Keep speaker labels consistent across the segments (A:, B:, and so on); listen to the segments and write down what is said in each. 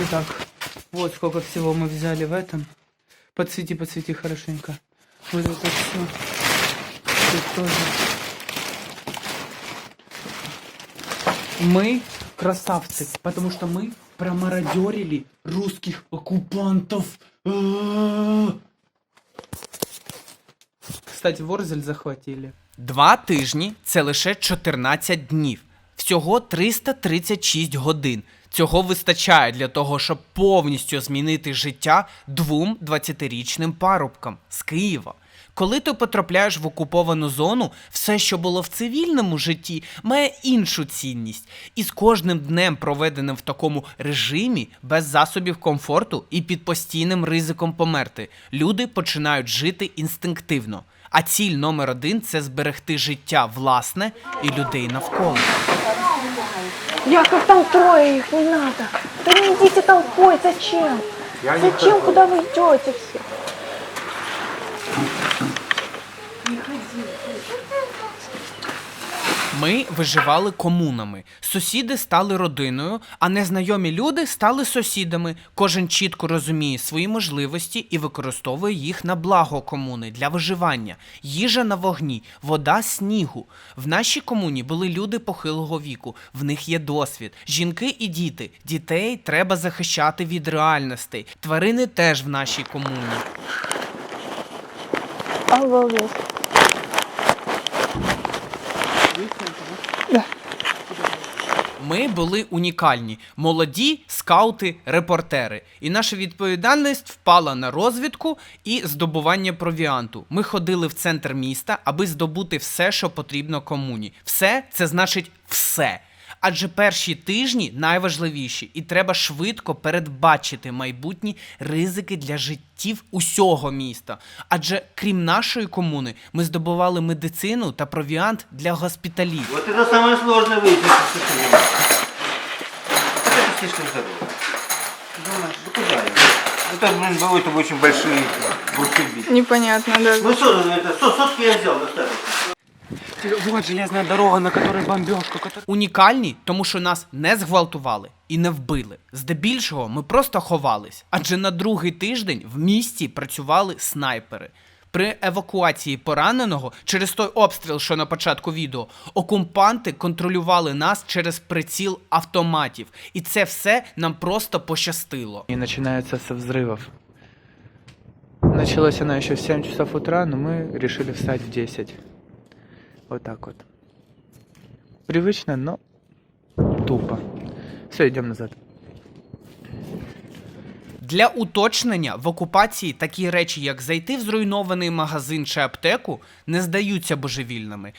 A: Вот так. Вот сколько всего мы взяли в этом. Подсвети, подсвети хорошенько. Вот это все. Тут тоже. Мы красавцы, потому что мы промародерили русских оккупантов. А-а-а. Кстати, Ворзель захватили.
B: Два тижні це лише 14 днів. Всього 336 годин. Цього вистачає для того, щоб повністю змінити життя двом 20-річним парубкам з Києва. Коли ти потрапляєш в окуповану зону, все, що було в цивільному житті, має іншу цінність. І з кожним днем, проведеним в такому режимі, без засобів комфорту і під постійним ризиком померти, люди починають жити інстинктивно. А ціль номер один це зберегти життя власне і людей навколо.
C: Яков, там трое их, не надо. Да не идите толпой, зачем? зачем, куда вы идете все?
B: Ми виживали комунами. Сусіди стали родиною, а незнайомі люди стали сусідами. Кожен чітко розуміє свої можливості і використовує їх на благо комуни для виживання. Їжа на вогні, вода снігу. В нашій комуні були люди похилого віку. В них є досвід. Жінки і діти. Дітей треба захищати від реальностей. Тварини теж в нашій комуні. Ми були унікальні, молоді скаути, репортери. І наша відповідальність впала на розвідку і здобування провіанту. Ми ходили в центр міста, аби здобути все, що потрібно комуні. Все це значить все Адже перші тижні найважливіші, і треба швидко передбачити майбутні ризики для життів усього міста. Адже крім нашої комуни, ми здобували медицину та провіант для госпіталів.
D: Вот это самое сложное выяснить, что ты делаешь. Вот это слишком здорово. Думаешь, ну куда я? Это, блин, было там очень большие брусы бить.
C: Непонятно, да.
D: Ну что, это, сот- сотки я взял достаточно.
A: Вот железная дорога, на которой бомбежка. которая-
B: Унікальні, тому що нас не зґвалтували і не вбили. Здебільшого ми просто ховались, адже на другий тиждень в місті працювали снайпери. При евакуації пораненого через той обстріл, що на початку відео, окупанти контролювали нас через приціл автоматів, і це все нам просто пощастило.
A: И начинается со взрывов. Началась она еще в 7 часов утра, но мы решили встать в 10. Вот так вот. Но тупо. Все, идем назад.
B: Для уточнення в окупації такі речі, як зайти в зруйнований магазин чи аптеку, не здаються божевільними.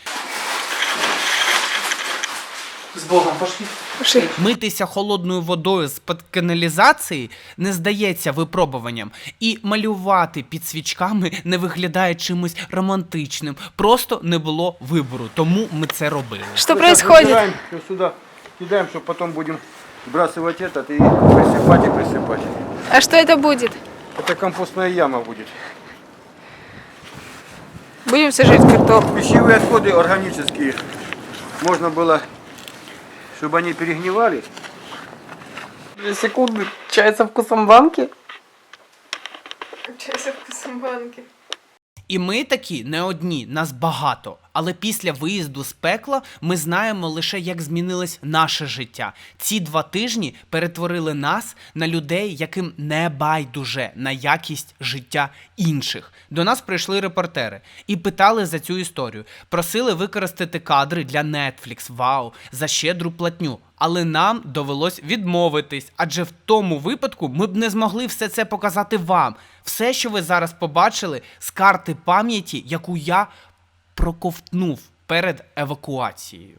A: С Богом пошли.
C: Пошли.
B: Митися холодною водою з-під каналізації не здається випробуванням, і малювати під свічками не виглядає чимось романтичним. Просто не було вибору, тому ми це робили.
C: Что происходит?
D: Все сюда кидаем, чтобы потом будем сбрасывать этот и присыпать и присыпать.
C: А что это будет?
D: Это компостная яма будет.
C: Будем сажать картофель.
D: Пищевые отходы органические. Можно было, чтобы они перегнивали.
A: Две секунды. Чай со вкусом банки?
C: Чай со вкусом банки.
B: І ми такі не одні, нас багато. Але після виїзду з пекла ми знаємо лише, як змінилось наше життя. Ці два тижні перетворили нас на людей, яким не байдуже на якість життя інших. До нас прийшли репортери і питали за цю історію. Просили використати кадри для Netflix, вау, за щедру платню. Але нам довелось відмовитись, адже в тому випадку ми б не змогли все це показати вам. Все, що ви зараз побачили, з карти пам'яті, яку я проковтнув перед евакуацією.